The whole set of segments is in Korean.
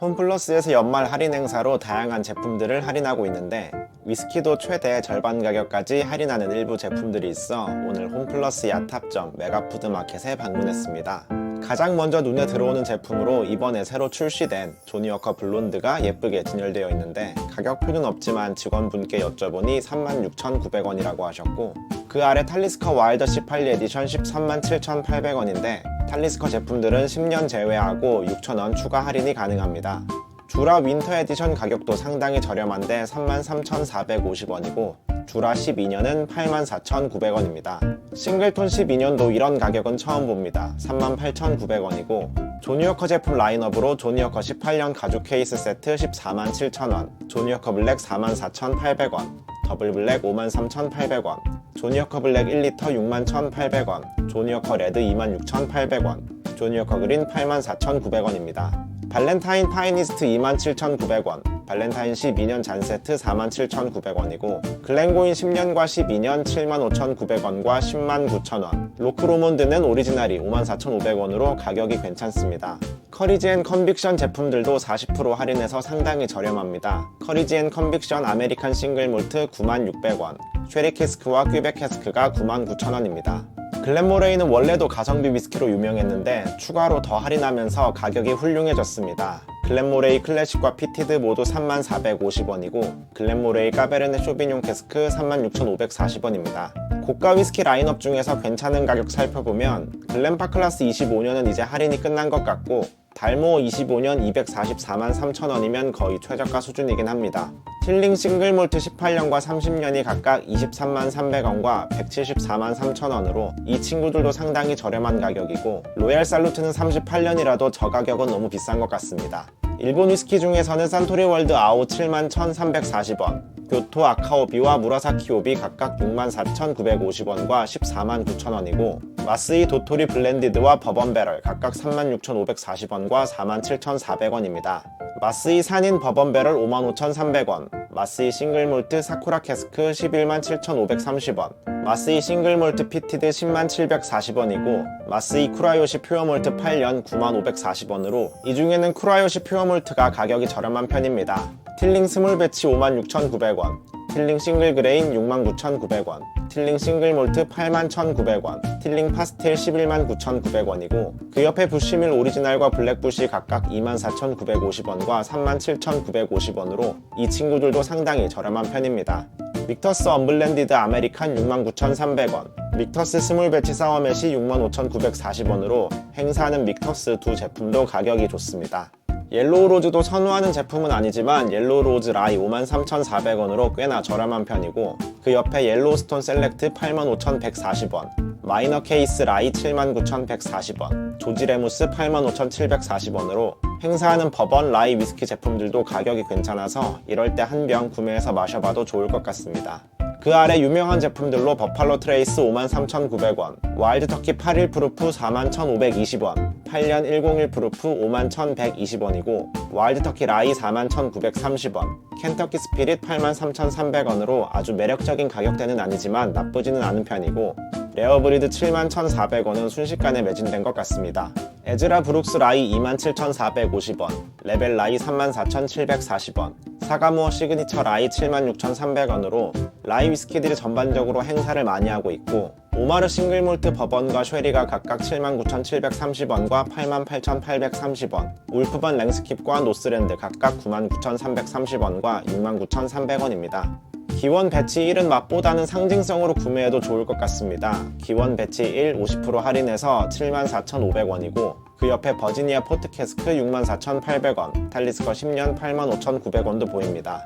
홈플러스에서 연말 할인 행사로 다양한 제품들을 할인하고 있는데 위스키도 최대 절반 가격까지 할인하는 일부 제품들이 있어 오늘 홈플러스 야탑점 메가푸드마켓에 방문했습니다. 가장 먼저 눈에 들어오는 제품으로 이번에 새로 출시된 조니워커 블론드가 예쁘게 진열되어 있는데 가격표는 없지만 직원분께 여쭤보니 36,900원이라고 하셨고 그 아래 탈리스커 와일더 C8 에디션 137,800원인데 탈리스커 제품들은 10년 제외하고 6,000원 추가 할인이 가능합니다. 주라 윈터 에디션 가격도 상당히 저렴한데 33,450원이고 주라 12년은 84,900원입니다. 싱글톤 12년도 이런 가격은 처음 봅니다. 38,900원이고 조니워커 제품 라인업으로 조니워커 18년 가죽 케이스 세트 147,000원, 조니워커 블랙 44,800원, 더블 블랙 53,800원, 조니워커 블랙 1리터 61,800원, 조니워커 레드 26,800원, 조니워커 그린 84,900원입니다. 발렌타인 파이니스트 27,900원, 발렌타인 12년 잔 세트 47,900원이고 글렌고인 10년과 12년 75,900원과 109,000원, 로크로몬드는 오리지널이 54,500원으로 가격이 괜찮습니다. 커리지앤 컨빅션 제품들도 40% 할인해서 상당히 저렴합니다. 커리지앤 컨빅션 아메리칸 싱글 몰트 96,600원, 쉐리 캐스크와 퀴백 캐스크가 99,000원입니다. 글렌모레이는 원래도 가성비 위스키로 유명했는데 추가로 더 할인하면서 가격이 훌륭해졌습니다. 글렌모레이 클래식과 피티드 모두 3450원이고 글렌모레이 까베르네 쇼비뇽 캐스크 36,540원입니다. 고가 위스키 라인업 중에서 괜찮은 가격 살펴보면 글렌파클라스 25년은 이제 할인이 끝난 것 같고 달모 25년 244만 3천원이면 거의 최저가 수준이긴 합니다. 힐링 싱글몰트 18년과 30년이 각각 23만 300원과 174만 3천원으로 이 친구들도 상당히 저렴한 가격이고 로얄 살루트는 38년이라도 저 가격은 너무 비싼 것 같습니다. 일본 위스키 중에서는 산토리 월드 아오 7만 1340원, 교토 아카오비와 무라사키 오비 각각 64,950원과 14만 9천원이고 마스이 도토리 블렌디드와 버번 배럴 각각 36,540원과 47,400원입니다. 마스이 산인 버번 배럴 55,300원, 마스이 싱글몰트 사쿠라 캐스크 11만 7,530원, 마스이 싱글몰트 피티드 10만 740원이고 마스이 쿠라요시 퓨어몰트 8년 9만 540원으로 이 중에는 쿠라요시 퓨어몰트가 가격이 저렴한 편입니다. 틸링 스몰 배치 56,900원, 틸링 싱글 그레인 69,900원, 틸링 싱글 몰트 81,900원, 틸링 파스텔 119,900원이고 그 옆에 부시밀 오리지널과 블랙부시 각각 24,950원과 37,950원으로 이 친구들도 상당히 저렴한 편입니다. 믹터스 언블렌디드 아메리칸 69,300원, 믹터스 스몰 배치 사워맷이 65,940원으로 행사하는 믹터스 두 제품도 가격이 좋습니다. 옐로우 로즈도 선호하는 제품은 아니지만 옐로우 로즈 라이 53,400원으로 꽤나 저렴한 편이고 그 옆에 옐로우 스톤 셀렉트 85,140원 마이너 케이스 라이 79,140원 조지 레무스 85,740원으로 행사하는 버번 라이 위스키 제품들도 가격이 괜찮아서 이럴 때 한 병 구매해서 마셔봐도 좋을 것 같습니다. 그 아래 유명한 제품들로 버팔로 트레이스 53,900원, 와일드 터키 8일 프루프 41,520원, 8년 101 프루프 51,120원이고 와일드 터키 라이 41,930원, 켄터키 스피릿 83,300원으로 아주 매력적인 가격대는 아니지만 나쁘지는 않은 편이고 레어브리드 71,400원은 순식간에 매진된 것 같습니다. 에즈라 브룩스 라이 27,450원, 레벨 라이 34,740원, 사가무어 시그니처 라이 76,300원으로 라이 위스키들이 전반적으로 행사를 많이 하고 있고 오마르 싱글몰트 버번과 쉐리가 각각 79,730원과 88,830원, 울프번 랭스킵과 노스랜드 각각 99,330원과 69,300원입니다. 기원 배치 1은 맛보다는 상징성으로 구매해도 좋을 것 같습니다. 기원 배치 1 50% 할인해서 74,500원이고 그 옆에 버지니아 포트 캐스크 64,800원, 탈리스커 10년 85,900원도 보입니다.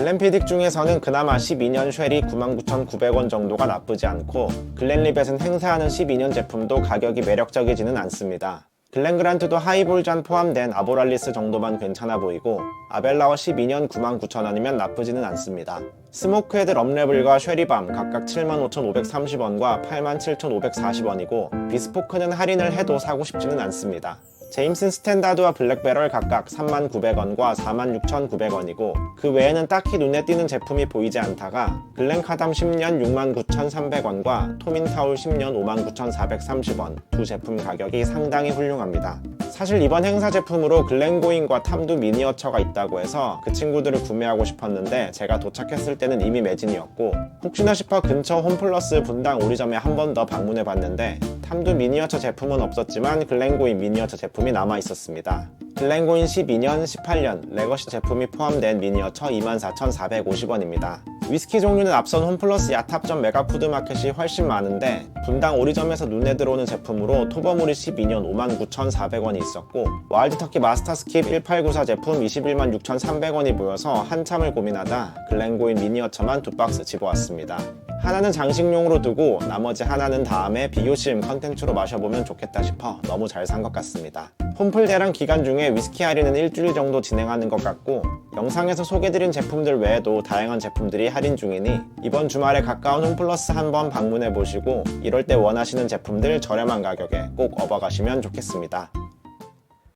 글렌피딕 중에서는 그나마 12년 쉐리 99,900원 정도가 나쁘지 않고 글렌리벳은 행사하는 12년 제품도 가격이 매력적이지는 않습니다. 글렌그란트도 하이볼 잔 포함된 아보랄리스 정도만 괜찮아 보이고 아벨라워 12년 99,000원이면 나쁘지는 않습니다. 스모크헤드 럼레블과 쉐리밤 각각 75,530원과 87,540원이고 비스포크는 할인을 해도 사고 싶지는 않습니다. 제임슨 스탠다드와 블랙배럴 각각 39,900원과 46,900원이고 그 외에는 딱히 눈에 띄는 제품이 보이지 않다가 글렌카담 10년 69,300원과 토민타올 10년 59,430원 두 제품 가격이 상당히 훌륭합니다. 사실 이번 행사 제품으로 글렌고인과 탐두 미니어처가 있다고 해서 그 친구들을 구매하고 싶었는데 제가 도착했을 때는 이미 매진이었고 혹시나 싶어 근처 홈플러스 분당 우리점에 한 번 더 방문해 봤는데 탐두 미니어처 제품은 없었지만 글렌고인 미니어처 제품 이 남아 있었습니다. 글렌고인 12년, 18년 레거시 제품이 포함된 미니어처 24,450원입니다. 위스키 종류는 앞선 홈플러스 야탑점 메가푸드마켓이 훨씬 많은데 분당 오리점에서 눈에 들어오는 제품으로 토버무리 12년 59,400원이 있었고 와일드터키 마스터스킵 1894 제품 21만 6,300원이 모여서 한참을 고민하다 글렌고인 미니어처만 두 박스 집어왔습니다. 하나는 장식용으로 두고 나머지 하나는 다음에 비교심 컨텐츠로 마셔보면 좋겠다 싶어 너무 잘 산 것 같습니다. 홈플 대랑 기간 중에 위스키 할인은 일주일 정도 진행하는 것 같고 영상에서 소개드린 제품들 외에도 다양한 제품들이 할인 중이니 이번 주말에 가까운 홈플러스 한번 방문해 보시고 이럴 때 원하시는 제품들 저렴한 가격에 꼭 업어가시면 좋겠습니다.